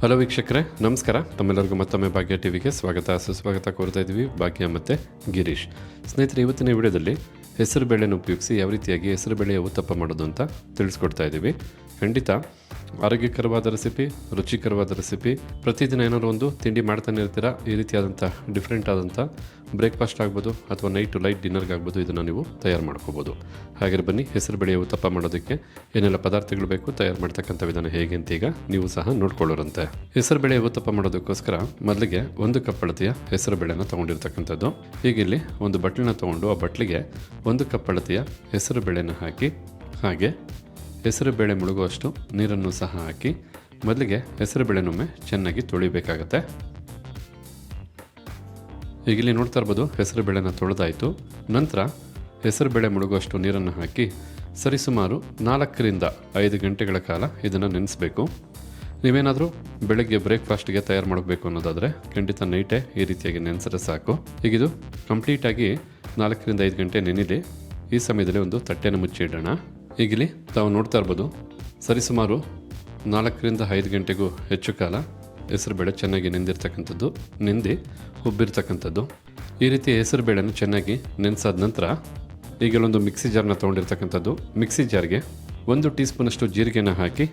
Hello ವೀಕ್ಷಕರೇ. ನಮಸ್ಕಾರ. ತಮ್ಮೆಲ್ಲರಿಗೂ ಮತ್ತೊಮ್ಮೆ ಭಾಗ್ಯ ಟಿವಿಗೆ ಸ್ವಾಗತ. ಸುಸ್ವಾಗತ ಕೋರ್ತಾ ಇದ್ದೀವಿ ಭಾಗ್ಯ ಮತ್ತು ಗಿರೀಶ್. ಸ್ನೇಹಿತರೆ, ಇವತ್ತಿನ ವಿಡಿಯೋದಲ್ಲಿ ಹೆಸರು ಬೇಳೆಯನ್ನು ಉಪಯೋಗಿಸಿ ಯಾವ ರೀತಿಯಾಗಿ ಹೆಸರು ಬೇಳೆಯ ಉತ್ತಪ್ಪ ಮಾಡೋದು ಅಂತ ತಿಳಿಸ್ಕೊಡ್ತಾ ಇದ್ದೀವಿ. ಖಂಡಿತ. ಆರೋಗ್ಯಕರವಾದ ರೆಸಿಪಿ ರುಚಿಕರವಾದ ರೆಸಿಪಿ ಪ್ರತಿದಿನ ಏನಾದ್ರು ಒಂದು ತಿಂಡಿ ಮಾಡ್ತಾನೆ ಇರ್ತೀರಾ? ಈ ರೀತಿಯಾದಂಥ ಡಿಫ್ರೆಂಟ್ ಆದಂಥ ಬ್ರೇಕ್ಫಾಸ್ಟ್ ಆಗ್ಬೋದು ಅಥವಾ ನೈಟು ಲೈಟ್ ಡಿನ್ನರ್ಗೆ ಆಗ್ಬೋದು ಇದನ್ನು ನೀವು ತಯಾರು ಮಾಡ್ಕೋಬೋದು. ಹಾಗೆ ಬನ್ನಿ, ಹೆಸರು ಬೆಳೆಯ ಉತ್ತಪ್ಪ ಮಾಡೋದಕ್ಕೆ ಏನೆಲ್ಲ ಪದಾರ್ಥಗಳು ಬೇಕು ತಯಾರು ಮಾಡ್ತಕ್ಕಂಥ ವಿಧಾನ ಹೇಗೆ ಅಂತ ಈಗ ನೀವು ಸಹ ನೋಡ್ಕೊಳ್ಳೋರಂತೆ. ಹೆಸರು ಬೇಳೆ ಉತ್ತಪ್ಪ ಮಾಡೋದಕ್ಕೋಸ್ಕರ ಮೊದಲಿಗೆ ಒಂದು ಕಪ್ ಅಳತೆಯ ಹೆಸರು ಬೆಳೆನ ತೊಗೊಂಡಿರ್ತಕ್ಕಂಥದ್ದು. ಹೀಗಿಲ್ಲಿ ಒಂದು ಬಟ್ಲನ್ನ ತೊಗೊಂಡು ಆ ಬಟ್ಲಿಗೆ ಒಂದು ಕಪ್ ಅಳತೆಯ ಹೆಸರು ಬೆಳೆನ ಹಾಕಿ, ಹಾಗೆ ಹೆಸರು ಬೇಳೆ ಮುಳುಗುವಷ್ಟು ನೀರನ್ನು ಸಹ ಹಾಕಿ ಮೊದಲಿಗೆ ಹೆಸರು ಬೇಳೆನೊಮ್ಮೆ ಚೆನ್ನಾಗಿ ತೊಳಿಬೇಕಾಗತ್ತೆ. ಈಗ ಇಲ್ಲಿ ನೋಡ್ತಾ ಇರ್ಬೋದು ಹೆಸರು ಬೇಳೆನ ತೊಳೆದಾಯಿತು. ನಂತರ ಹೆಸರು ಬೇಳೆ ಮುಳುಗುವಷ್ಟು ನೀರನ್ನು ಹಾಕಿ ಸರಿಸುಮಾರು ನಾಲ್ಕರಿಂದ ಐದು ಗಂಟೆಗಳ ಕಾಲ ಇದನ್ನು ನೆನೆಸಬೇಕು. ನೀವೇನಾದರೂ ಬೆಳಗ್ಗೆ ಬ್ರೇಕ್ಫಾಸ್ಟ್ಗೆ ತಯಾರು ಮಾಡಬೇಕು ಅನ್ನೋದಾದರೆ ಖಂಡಿತ ನೈಟೇ ಈ ರೀತಿಯಾಗಿ ನೆನೆಸಿದ್ರೆ ಸಾಕು. ಈಗಿದು ಕಂಪ್ಲೀಟಾಗಿ ನಾಲ್ಕರಿಂದ ಐದು ಗಂಟೆ ನೆನೆಯಲಿ ಈ ಸಮಯದಲ್ಲಿ ಒಂದು ತಟ್ಟೆನ ಮುಚ್ಚಿಡೋಣ. ಈಗಿಲ್ಲಿ ತಾವು ನೋಡ್ತಾ ಇರ್ಬೋದು ಸರಿಸುಮಾರು ನಾಲ್ಕರಿಂದ ಐದು ಗಂಟೆಗೂ ಹೆಚ್ಚು ಕಾಲ ಹೆಸರುಬೇಳೆ ಚೆನ್ನಾಗಿ ನೆಂದಿರ್ತಕ್ಕಂಥದ್ದು, ನೆಂದಿ ಉಬ್ಬಿರ್ತಕ್ಕಂಥದ್ದು ಈ ರೀತಿ ಹೆಸರುಬೇಳೆನ ಚೆನ್ನಾಗಿ ನೆನೆಸಾದ ನಂತರ ಈಗಲೊಂದು ಮಿಕ್ಸಿ ಜಾರ್ನ ತೊಗೊಂಡಿರ್ತಕ್ಕಂಥದ್ದು. ಮಿಕ್ಸಿ ಜಾರ್ಗೆ ಒಂದು ಟೀ ಸ್ಪೂನಷ್ಟು ಜೀರಿಗೆನ ಹಾಕಿ,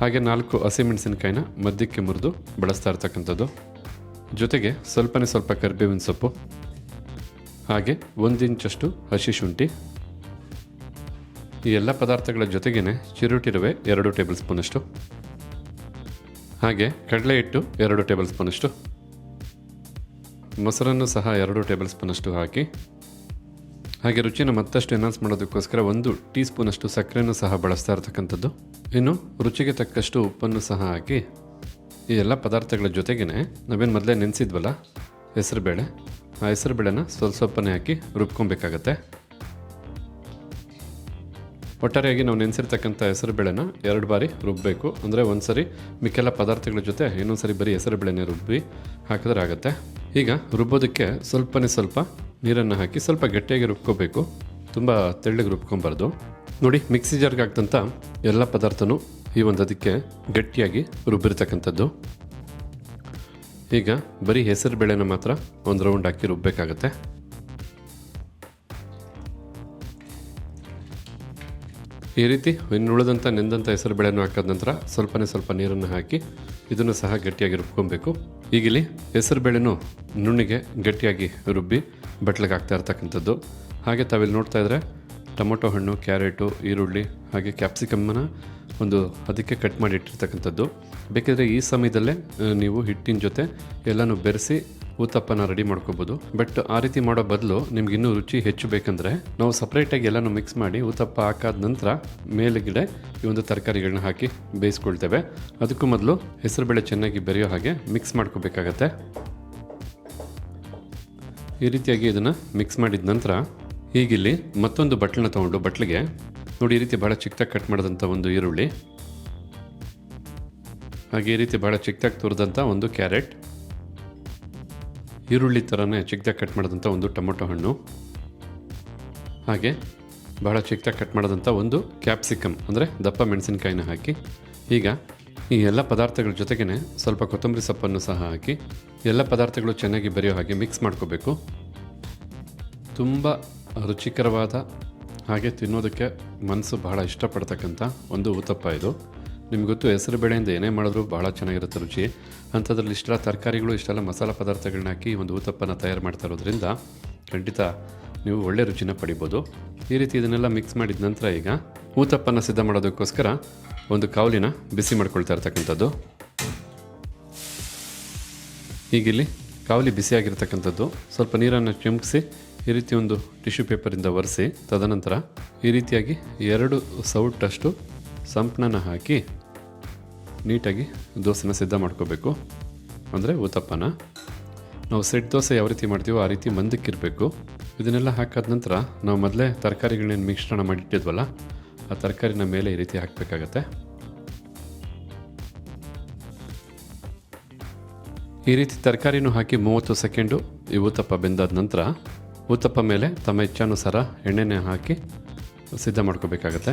ಹಾಗೆ ನಾಲ್ಕು ಹಸಿಮೆಣಸಿನಕಾಯಿನ ಮಧ್ಯಕ್ಕೆ ಮುರಿದು ಬಳಸ್ತಾ ಇರ್ತಕ್ಕಂಥದ್ದು. ಜೊತೆಗೆ ಸ್ವಲ್ಪನೇ ಸ್ವಲ್ಪ ಕರಿಬೇವಿನ ಸೊಪ್ಪು, ಹಾಗೆ ಒಂದು ಇಂಚಷ್ಟು ಹಸಿ ಶುಂಠಿ ಈ ಎಲ್ಲ ಪದಾರ್ಥಗಳ ಜೊತೆಗೇ ಚಿರುಟಿ ರವೆ ಎರಡು ಟೇಬಲ್ ಸ್ಪೂನಷ್ಟು. ಹಾಗೆ ಕಡಲೆ ಹಿಟ್ಟು ಎರಡು ಟೇಬಲ್ ಸ್ಪೂನಷ್ಟು. ಮೊಸರನ್ನು ಸಹ ಎರಡು ಟೇಬಲ್ ಸ್ಪೂನಷ್ಟು ಹಾಕಿ. ಹಾಗೆ ರುಚಿನ ಮತ್ತಷ್ಟು ಎನ್ಹಾನ್ಸ್ ಮಾಡೋದಕ್ಕೋಸ್ಕರ ಒಂದು ಟೀ ಸ್ಪೂನಷ್ಟು ಸಕ್ಕರೆಯನ್ನು ಸಹ ಬಳಸ್ತಾ ಇರತಕ್ಕಂಥದ್ದು. ಇನ್ನು ರುಚಿಗೆ ತಕ್ಕಷ್ಟು ಉಪ್ಪನ್ನು ಸಹ ಹಾಕಿ ಈ ಎಲ್ಲ ಪದಾರ್ಥಗಳ ಜೊತೆಗೇ ನಾವೇನು ಮೊದಲೇ ನೆನೆಸಿದ್ವಲ್ಲ, ಹೆಸರುಬೇಳೆ. ಆ ಹೆಸರುಬೇಳೆನ ಸ್ವಲ್ಪ ಸ್ವಲ್ಪನೇ ಹಾಕಿ ರುಬ್ಕೊಬೇಕಾಗತ್ತೆ. ಒಟ್ಟಾರೆಯಾಗಿ ನಾವು ನೆನೆಸಿರ್ತಕ್ಕಂಥ ಹೆಸರು ಬೇಳೆನ ಎರಡು ಬಾರಿ ರುಬ್ಬಬೇಕು ಅಂದರೆ ಒಂದು ಸರಿ ಮಿಕ್ಕೆಲ್ಲ ಪದಾರ್ಥಗಳ ಜೊತೆ ಇನ್ನೊಂದು ಸರಿ ಬರೀ ಹೆಸರು ಬೇಳೆನೇ ರುಬ್ಬಿ ಹಾಕಿದ್ರೆ ಆಗುತ್ತೆ. ಈಗ ರುಬ್ಬೋದಕ್ಕೆ ಸ್ವಲ್ಪನೇ ಸ್ವಲ್ಪ ನೀರನ್ನು ಹಾಕಿ ಸ್ವಲ್ಪ ಗಟ್ಟಿಯಾಗಿ ರುಬ್ಕೋಬೇಕು. ತುಂಬ ತೆಳ್ಳಗೆ ರುಬ್ಕೊಬಾರ್ದು. ನೋಡಿ, ಮಿಕ್ಸಿ ಜಾರ್ಗೆ ಹಾಕ್ದಂಥ ಎಲ್ಲ ಪದಾರ್ಥನೂ ಈ ಒಂದು ಅದಕ್ಕೆ ಗಟ್ಟಿಯಾಗಿ ರುಬ್ಬಿರ್ತಕ್ಕಂಥದ್ದು. ಈಗ ಬರೀ ಹೆಸರು ಬೇಳೆನ ಮಾತ್ರ ಒಂದು ರೌಂಡ್ ಹಾಕಿ ರುಬ್ಬಬೇಕಾಗತ್ತೆ ಈ ರೀತಿ ಇನ್ನು ಉಳಿದಂಥ ನೆಂದಂಥ ಹೆಸರು ಬೇಳೆಯನ್ನು ಹಾಕಿದ ನಂತರ ಸ್ವಲ್ಪನೇ ಸ್ವಲ್ಪ ನೀರನ್ನು ಹಾಕಿ ಇದನ್ನು ಸಹ ಗಟ್ಟಿಯಾಗಿ ರುಬ್ಕೊಬೇಕು. ಈಗಿಲ್ಲಿ ಹೆಸರು ಬೇಳೆನೂ ನುಣ್ಣಿಗೆ ಗಟ್ಟಿಯಾಗಿ ರುಬ್ಬಿ ಬಟ್ಲಿಗೆ ಹಾಕ್ತಾ ಇರ್ತಕ್ಕಂಥದ್ದು. ಹಾಗೆ ತಾವಿಲ್ಲಿ ನೋಡ್ತಾ ಇದ್ರೆ ಟೊಮೊಟೊ ಹಣ್ಣು, ಕ್ಯಾರೆಟು, ಈರುಳ್ಳಿ ಹಾಗೆ ಕ್ಯಾಪ್ಸಿಕಮ್ಮನ ಒಂದು ಅದಕ್ಕೆ ಕಟ್ ಮಾಡಿ ಇಟ್ಟಿರ್ತಕ್ಕಂಥದ್ದು. ಬೇಕಿದ್ರೆ ಈ ಸಮಯದಲ್ಲೇ ನೀವು ಹಿಟ್ಟಿನ ಜೊತೆ ಎಲ್ಲನೂ ಬೆರೆಸಿ ಊತಪ್ಪನ ರೆಡಿ ಮಾಡ್ಕೋಬಹುದು ಬಟ್ ಆ ರೀತಿ ಮಾಡೋ ಬದಲು ನಿಮ್ಗೆ ಇನ್ನೂ ರುಚಿ ಹೆಚ್ಚು ಬೇಕಂದ್ರೆ ನಾವು ಸಪ್ರೇಟಾಗಿ ಎಲ್ಲನೂ ಮಿಕ್ಸ್ ಮಾಡಿ ಊತಪ್ಪ ಹಾಕಾದ ನಂತರ ಮೇಲುಗಡೆ ಈ ಒಂದು ತರಕಾರಿಗಳನ್ನ ಹಾಕಿ ಬೇಯಿಸ್ಕೊಳ್ತೇವೆ. ಅದಕ್ಕೂ ಮೊದಲು ಹೆಸರುಬೇಳೆ ಚೆನ್ನಾಗಿ ಬೆರೆಯೋ ಹಾಗೆ ಮಿಕ್ಸ್ ಮಾಡ್ಕೋಬೇಕಾಗತ್ತೆ. ಈ ರೀತಿಯಾಗಿ ಇದನ್ನು ಮಿಕ್ಸ್ ಮಾಡಿದ ನಂತರ ಹೀಗಿಲ್ಲಿ ಮತ್ತೊಂದು ಬಟ್ಲನ್ನ ತಗೊಂಡು ಬಟ್ಲಿಗೆ ನೋಡಿ ಈ ರೀತಿ ಭಾಳ ಚಿಕ್ಕದಾಗಿ ಕಟ್ ಮಾಡಿದಂಥ ಒಂದು ಈರುಳ್ಳಿ. ಹಾಗೆ ಈ ರೀತಿ ಭಾಳ ಚಿಕ್ಕದಾಗಿ ತುರಿದಂಥ ಒಂದು ಕ್ಯಾರೆಟ್. ಈರುಳ್ಳಿ ಥರನೇ ಚಿಕ್ಕದಾಗಿ ಕಟ್ ಮಾಡಿದಂಥ ಒಂದು ಟೊಮೊಟೊ ಹಣ್ಣು. ಹಾಗೆ ಬಹಳ ಚಿಕ್ಕದಾಗಿ ಕಟ್ ಮಾಡಿದಂಥ ಒಂದು ಕ್ಯಾಪ್ಸಿಕಮ್ ಅಂದರೆ ದಪ್ಪ ಮೆಣಸಿನಕಾಯಿನ ಹಾಕಿ. ಈಗ ಈ ಎಲ್ಲ ಪದಾರ್ಥಗಳ ಜೊತೆಗೇ ಸ್ವಲ್ಪ ಕೊತ್ತಂಬರಿ ಸೊಪ್ಪನ್ನು ಸಹ ಹಾಕಿ, ಎಲ್ಲ ಪದಾರ್ಥಗಳು ಚೆನ್ನಾಗಿ ಬರೆಯೋ ಹಾಗೆ ಮಿಕ್ಸ್ ಮಾಡ್ಕೋಬೇಕು. ತುಂಬ ರುಚಿಕರವಾದ ಹಾಗೆ ತಿನ್ನೋದಕ್ಕೆ ಮನಸ್ಸು ಬಹಳ ಇಷ್ಟಪಡ್ತಕ್ಕಂಥ ಒಂದು ಊತಪ್ಪ ಇದು. ನಿಮ್ಗೆ ಗೊತ್ತು, ಹೆಸರು ಬೇಳೆಯಿಂದ ಏನೇ ಮಾಡಿದ್ರು ಭಾಳ ಚೆನ್ನಾಗಿರುತ್ತೆ ರುಚಿ. ಅಂಥದ್ರಲ್ಲಿ ಇಷ್ಟೆಲ್ಲ ತರಕಾರಿಗಳು, ಇಷ್ಟೆಲ್ಲ ಮಸಾಲೆ ಪದಾರ್ಥಗಳನ್ನ ಹಾಕಿ ಒಂದು ಊತಪ್ಪನ ತಯಾರು ಮಾಡ್ತಾ ಇರೋದ್ರಿಂದ ಖಂಡಿತ ನೀವು ಒಳ್ಳೆ ರುಚಿನ ಪಡಿಬೋದು. ಈ ರೀತಿ ಇದನ್ನೆಲ್ಲ ಮಿಕ್ಸ್ ಮಾಡಿದ ನಂತರ ಈಗ ಊತಪ್ಪನ ಸಿದ್ಧ ಮಾಡೋದಕ್ಕೋಸ್ಕರ ಒಂದು ಕಾವಲಿನ ಬಿಸಿ ಮಾಡ್ಕೊಳ್ತಾ ಇರ್ತಕ್ಕಂಥದ್ದು. ಈಗಿಲ್ಲಿ ಕಾವಲಿ ಬಿಸಿಯಾಗಿರ್ತಕ್ಕಂಥದ್ದು ಸ್ವಲ್ಪ ನೀರನ್ನು ಚಿಮುಕಿಸಿ ಈ ರೀತಿ ಒಂದು ಟಿಶ್ಯೂ ಪೇಪರಿಂದ ಒರೆಸಿ, ತದನಂತರ ಈ ರೀತಿಯಾಗಿ ಎರಡು ಸೌಟಷ್ಟು ಸಂಪಣನ ಹಾಕಿ ನೀಟಾಗಿ ದೋಸೆನ ಸಿದ್ಧ ಮಾಡ್ಕೋಬೇಕು. ಅಂದರೆ ಉತ್ತಪ್ಪನ. ನಾವು ಸೆಟ್ ದೋಸೆ ಯಾವ ರೀತಿ ಮಾಡ್ತೀವೋ ಆ ರೀತಿ ಮಂದಕ್ಕಿರಬೇಕು. ಇದನ್ನೆಲ್ಲ ಹಾಕಾದ ನಂತರ ನಾವು ಮೊದಲೇ ತರಕಾರಿಗಳನ್ನೇನು ಮಿಶ್ರಣ ಮಾಡಿಟ್ಟಿದ್ವಲ್ಲ, ಆ ತರಕಾರಿನ ಮೇಲೆ ಈ ರೀತಿ ಹಾಕಬೇಕಾಗತ್ತೆ. ಈ ರೀತಿ ತರಕಾರಿನೂ ಹಾಕಿ ಮೂವತ್ತು ಸೆಕೆಂಡು ಈ ಊತಪ್ಪ ಬೆಂದಾದ ನಂತರ ಊತಪ್ಪ ಮೇಲೆ ತಮ್ಮ ಇಚ್ಛಾನುಸಾರ ಎಣ್ಣೆನೇ ಹಾಕಿ ಸಿದ್ಧ ಮಾಡ್ಕೋಬೇಕಾಗತ್ತೆ.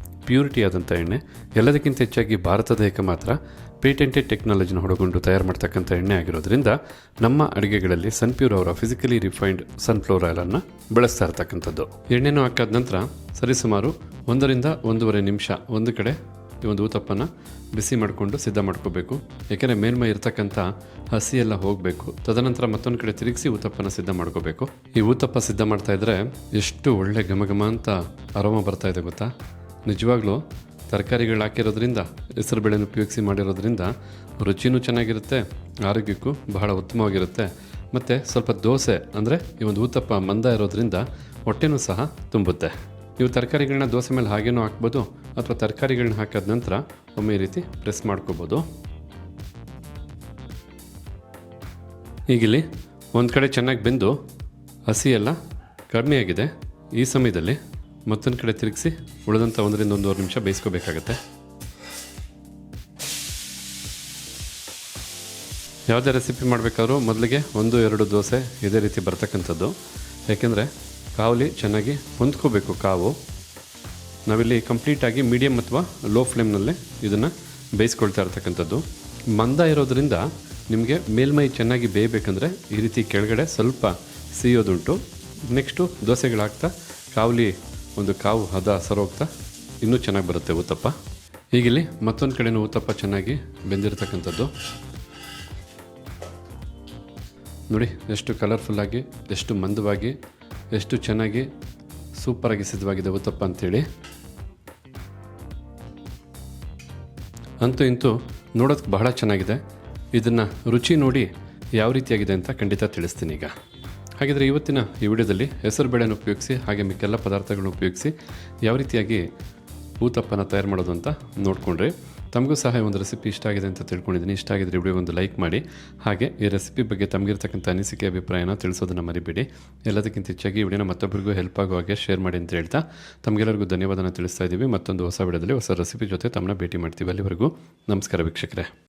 ಪ್ಯೂರಿಟಿ ಆದಂಥ ಎಣ್ಣೆ. ಎಲ್ಲದಕ್ಕಿಂತ ಹೆಚ್ಚಾಗಿ ಭಾರತ ದೇಹಕ್ಕೆ ಮಾತ್ರ. ಪೇಟೆಂಟೆಡ್ ಟೆಕ್ನಾಲಜಿನ ಹೊಡಗೊಂಡು ತಯಾರು ಮಾಡ್ತಕ್ಕಂಥ ಎಣ್ಣೆ ಆಗಿರೋದ್ರಿಂದ ನಮ್ಮ ಅಡುಗೆಗಳಲ್ಲಿ ಸನ್ಪ್ಯೂರ್ ಅವರ ಫಿಸಿಕಲಿ ರಿಫೈನ್ಡ್ ಸನ್ಫ್ಲವರ್ ಆಯಿಲನ್ನು ಬಳಸ್ತಾ ಇರ್ತಕ್ಕಂಥದ್ದು. ಎಣ್ಣೆನೂ ಹಾಕಾದ ನಂತರ ಸರಿಸುಮಾರು ಒಂದರಿಂದ ಒಂದೂವರೆ ನಿಮಿಷ ಒಂದು ಕಡೆ ಈ ಒಂದು ಊತಪ್ಪನ್ನು ಬಿಸಿ ಮಾಡಿಕೊಂಡು ಸಿದ್ಧ ಮಾಡ್ಕೋಬೇಕು. ಯಾಕೆಂದರೆ ಮೇಲ್ಮೈ ಇರತಕ್ಕಂಥ ಹಸಿ ಎಲ್ಲ ಹೋಗಬೇಕು. ತದನಂತರ ಮತ್ತೊಂದು ಕಡೆ ತಿರುಗಿಸಿ ಊತಪ್ಪನ ಸಿದ್ಧ ಮಾಡ್ಕೋಬೇಕು. ಈ ಊತಪ್ಪ ಸಿದ್ಧ ಮಾಡ್ತಾ ಇದ್ರೆ ಎಷ್ಟು ಒಳ್ಳೆ ಘಮ ಘಮ ಅಂತ ಅರೋಮ ಬರ್ತಾ ಇದೆ ಗೊತ್ತಾ? ನಿಜವಾಗ್ಲೂ ತರಕಾರಿಗಳು ಹಾಕಿರೋದ್ರಿಂದ ಹೆಸರುಬೇಳೆನ ಉಪಯೋಗಿಸಿ ಮಾಡಿರೋದ್ರಿಂದ ರುಚಿನೂ ಚೆನ್ನಾಗಿರುತ್ತೆ, ಆರೋಗ್ಯಕ್ಕೂ ಬಹಳ ಉತ್ತಮವಾಗಿರುತ್ತೆ. ಮತ್ತು ಸ್ವಲ್ಪ ದೋಸೆ ಅಂದರೆ ಈ ಒಂದು ಊತಪ್ಪ ಮಂದ ಇರೋದ್ರಿಂದ ಹೊಟ್ಟೆನೂ ಸಹ ತುಂಬುತ್ತೆ. ನೀವು ತರಕಾರಿಗಳನ್ನ ದೋಸೆ ಮೇಲೆ ಹಾಗೇನೂ ಹಾಕ್ಬೋದು ಅಥವಾ ತರಕಾರಿಗಳನ್ನ ಹಾಕಿದ ನಂತರ ಒಮ್ಮೆ ರೀತಿ ಪ್ರೆಸ್ ಮಾಡ್ಕೋಬೋದು. ಈಗಿಲ್ಲಿ ಒಂದು ಕಡೆ ಚೆನ್ನಾಗಿ ಬೆಂದು ಹಸಿ ಎಲ್ಲ ಕಡಿಮೆ ಆಗಿದೆ. ಈ ಸಮಯದಲ್ಲಿ ಮತ್ತೊಂದು ಕಡೆ ತಿರುಗಿಸಿ ಉಳಿದಂಥ ಒಂದರಿಂದ ಒಂದೂವರೆ ನಿಮಿಷ ಬೇಯಿಸ್ಕೋಬೇಕಾಗತ್ತೆ. ಯಾವುದೇ ರೆಸಿಪಿ ಮಾಡಬೇಕಾದ್ರೂ ಮೊದಲಿಗೆ ಒಂದು, ಎರಡು ದೋಸೆ ಇದೇ ರೀತಿ ಬರ್ತಕ್ಕಂಥದ್ದು. ಯಾಕೆಂದರೆ ಕಾವಲಿ ಚೆನ್ನಾಗಿ ಹೊಂದ್ಕೋಬೇಕು ಕಾವು. ನಾವಿಲ್ಲಿ ಕಂಪ್ಲೀಟಾಗಿ ಮೀಡಿಯಮ್ ಅಥವಾ ಲೋ ಫ್ಲೇಮ್ನಲ್ಲೇ ಇದನ್ನು ಬೇಯಿಸ್ಕೊಳ್ತಾ ಇರ್ತಕ್ಕಂಥದ್ದು. ಮಂದ ಇರೋದರಿಂದ ನಿಮಗೆ ಮೇಲ್ಮೈ ಚೆನ್ನಾಗಿ ಬೇಯಬೇಕಂದ್ರೆ ಈ ರೀತಿ ಕೆಳಗಡೆ ಸ್ವಲ್ಪ ಸಿಯೋದುಂಟು ನೆಕ್ಸ್ಟು ದೋಸೆಗಳಾಗ್ತಾ ಕಾವಲಿ ಒಂದು ಕಾವು ಹದ ಸರೋಗ್ತಾ ಇನ್ನೂ ಚೆನ್ನಾಗಿ ಬರುತ್ತೆ ಉತ್ತಪ್ಪ ಹೀಗಿಲ್ಲಿ ಮತ್ತೊಂದು ಕಡೆನೂ ಉತ್ತಪ್ಪ ಚೆನ್ನಾಗಿ ಬೆಂದಿರತಕ್ಕಂಥದ್ದು. ನೋಡಿ, ಎಷ್ಟು ಕಲರ್ಫುಲ್ಲಾಗಿ ಎಷ್ಟು ಮಂದವಾಗಿ, ಎಷ್ಟು ಚೆನ್ನಾಗಿ ಸೂಪರಾಗಿ ಸಿದ್ಧವಾಗಿದೆ ಉತ್ತಪ್ಪ ಅಂಥೇಳಿ ಅಂತೂ ಇಂತೂ ನೋಡೋದಕ್ಕೆ ಬಹಳ ಚೆನ್ನಾಗಿದೆ. ಇದನ್ನು ರುಚಿ ನೋಡಿ ಯಾವ ರೀತಿಯಾಗಿದೆ ಅಂತ ಖಂಡಿತ ತಿಳಿಸ್ತೀನಿ ಈಗ. ಹಾಗಿದ್ರೆ ಇವತ್ತಿನ ಈ ವಿಡಿಯೋದಲ್ಲಿ ಹೆಸರು ಬೇಳೆಯನ್ನು ಉಪಯೋಗಿಸಿ ಹಾಗೆ ಮಿಕ್ಕೆಲ್ಲ ಪದಾರ್ಥಗಳನ್ನು ಉಪಯೋಗಿಸಿ ಯಾವ ರೀತಿಯಾಗಿ ಊತಪ್ಪನ ತಯಾರು ಮಾಡೋದು ಅಂತ ನೋಡಿಕೊಂಡ್ರಿ ತಮಗೂ ಸಹ ಒಂದು ರೆಸಿಪಿ ಇಷ್ಟ ಆಗಿದೆ ಅಂತ ತಿಳ್ಕೊಂಡಿದ್ದೀನಿ. ಇಷ್ಟ ಆಗಿದ್ರೆ ವಿಡಿಯೋ ಒಂದು ಲೈಕ್ ಮಾಡಿ. ಹಾಗೆ ಈ ರೆಸಿಪಿ ಬಗ್ಗೆ ತಮಗಿರ್ತಕ್ಕಂಥ ಅನಿಸಿಕೆ, ಅಭಿಪ್ರಾಯನ ತಿಳಿಸೋದನ್ನು ಮರಿಬೇಡಿ. ಎಲ್ಲದಕ್ಕಿಂತ ಹೆಚ್ಚಾಗಿ ವಿಡಿಯೋನ ಮತ್ತೊಬ್ಬರಿಗೂ ಹೆಲ್ಪ್ ಆಗುವ ಹಾಗೆ ಶೇರ್ ಮಾಡಿ ಅಂತ ಹೇಳ್ತಾ ತಮಗೆಲ್ಲರಿಗೂ ಧನ್ಯವಾದನ ತಿಳಿಸ್ತಾ ಇದ್ದೀವಿ. ಮತ್ತೊಂದು ಹೊಸ ವಿಡಿಯೋದಲ್ಲಿ ಹೊಸ ರೆಸಿಪಿ ಜೊತೆ ತಮ್ಮನ್ನ ಭೇಟಿ ಮಾಡ್ತೀವಿ ಅಲ್ಲಿವರೆಗೂ. ನಮಸ್ಕಾರ ವೀಕ್ಷಕರೇ.